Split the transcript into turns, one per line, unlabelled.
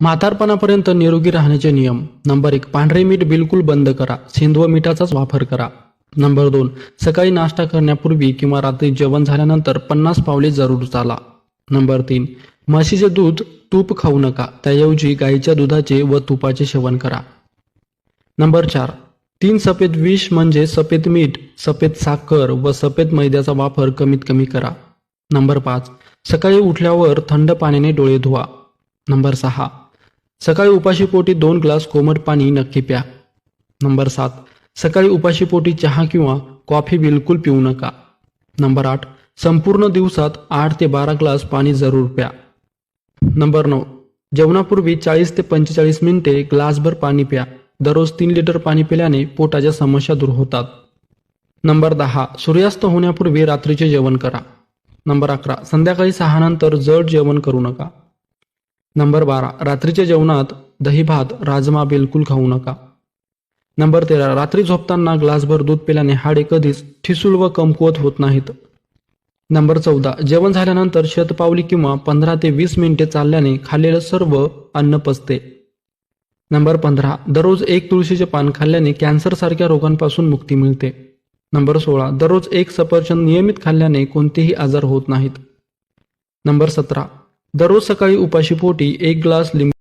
म्हातारपणापर्यंत निरोगी राहण्याचे नियम. नंबर एक पांढरे मीठ बिलकुल बंद करा. सेंधव मिठाचाच वापर करा. नंबर दोन सकाळी नाश्ता करण्यापूर्वी किंवा रात्री जेवण झाल्यानंतर पन्नास पावले जरूर चाला. नंबर तीन म्हशीचे दूध तूप खाऊ नका. त्याऐवजी गाईच्या दुधाचे व तुपाचे सेवन करा. नंबर चार तीन सफेद विष म्हणजे सफेद मीठ सफेद साखर व सफेद मैद्याचा वापर कमीत कमी करा. नंबर पाच सकाळी उठल्यावर थंड पाण्याने डोळे धुवा. नंबर सहा सकाळी उपाशीपोटी दोन ग्लास कोमट पाणी नक्की प्या. नंबर सात सकाळी उपाशीपोटी चहा किंवा कॉफी बिलकुल पिऊ नका. नंबर आठ संपूर्ण दिवसात आठ ते बारा ग्लास पाणी जरूर प्या. नंबर नऊ जेवणापूर्वी चाळीस ते पंचेचाळीस मिनिटे ग्लासभर पाणी प्या. दररोज तीन लिटर पाणी पिल्याने पोटाच्या समस्या दूर होतात. नंबर दहा सूर्यास्त होण्यापूर्वी रात्रीचे जेवण करा. नंबर अकरा संध्याकाळी सहा नंतर जड जेवण करू नका. नंबर बारा रात्रीच्या जेवणात दही भात राजमा बिलकुल खाऊ नका. नंबर तेरा रात्री झोपताना ग्लासभर दूध पिल्याने हाडे कधीच ठिसूळ व कमकुवत होत नाहीत. नंबर चौदा जेवण झाल्यानंतर शतपावली किंवा पंधरा ते वीस मिनिटे चालल्याने खाल्लेलं सर्व अन्न पचते. नंबर पंधरा दररोज एक तुळशीचे पान खाल्ल्याने कॅन्सरसारख्या रोगांपासून मुक्ती मिळते. नंबर सोळा दररोज एक सफरचंद नियमित खाल्ल्याने कोणतेही आजार होत नाहीत. नंबर सतरा दररोज सकाळी उपाशीपोटी एक ग्लास लिंबू